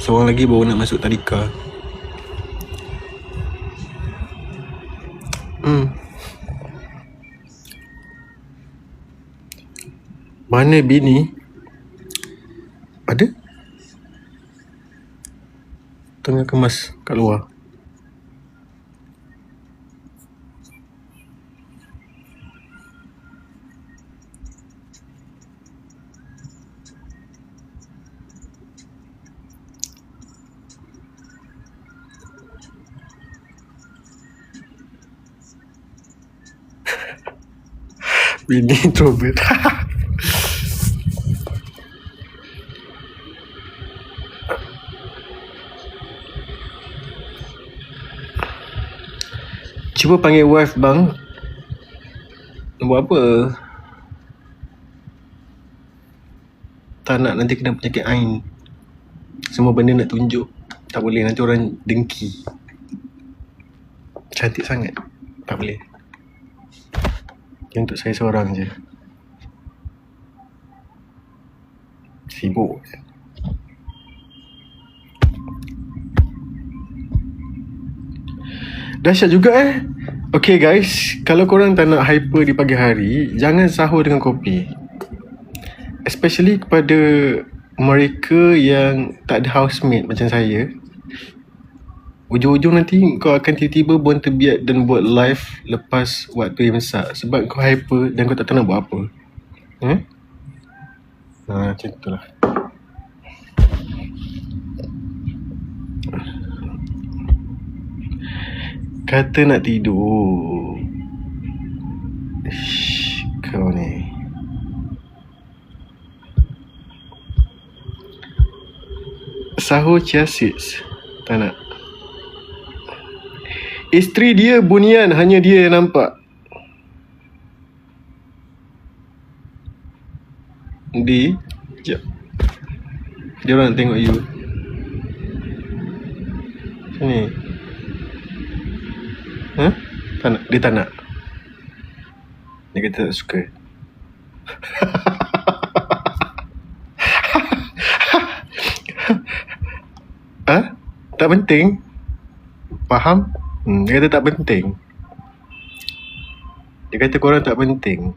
Seorang lagi baru nak masuk tadika Hmm Mana bini? Ada? Tengah kemas kat luar. Bini introvert. Cuba panggil wife bang. Buat apa? Tak nak nanti kena penyakit ain. Semua benda nak tunjuk. Tak boleh nanti orang dengki. Cantik sangat. Tak boleh. Untuk saya seorang je. Sibuk. Dahsyat juga eh. Okay guys, kalau korang tak nak hyper di pagi hari, jangan sahur dengan kopi. Especially kepada mereka yang tak ada housemate macam saya. Ujung-ujung nanti kau akan tiba-tiba buang terbiat dan buat live lepas waktu yang besar. Sebab kau hyper dan kau tak tahu nak buat apa. Eh? Ha, macam tu lah. Kata nak tidur. Ish, kau ni. Sahur chia. Tak nak. Isteri dia bunian hanya dia yang nampak. Di. Sekejap. Dia orang tengok you. Sini. Ha? Tak nak. Dia tak nak. Dia kata tak suka. ha? Tak penting. Faham? Hmm, dia kata tak penting. Dia kata korang tak penting.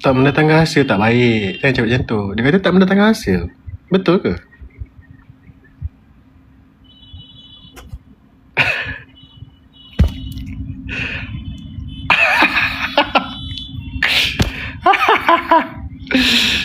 Tak mendatangkan hasil tak baik. Jangan cakap macam tu. Dia kata tak mendatangkan hasil. Betul ke?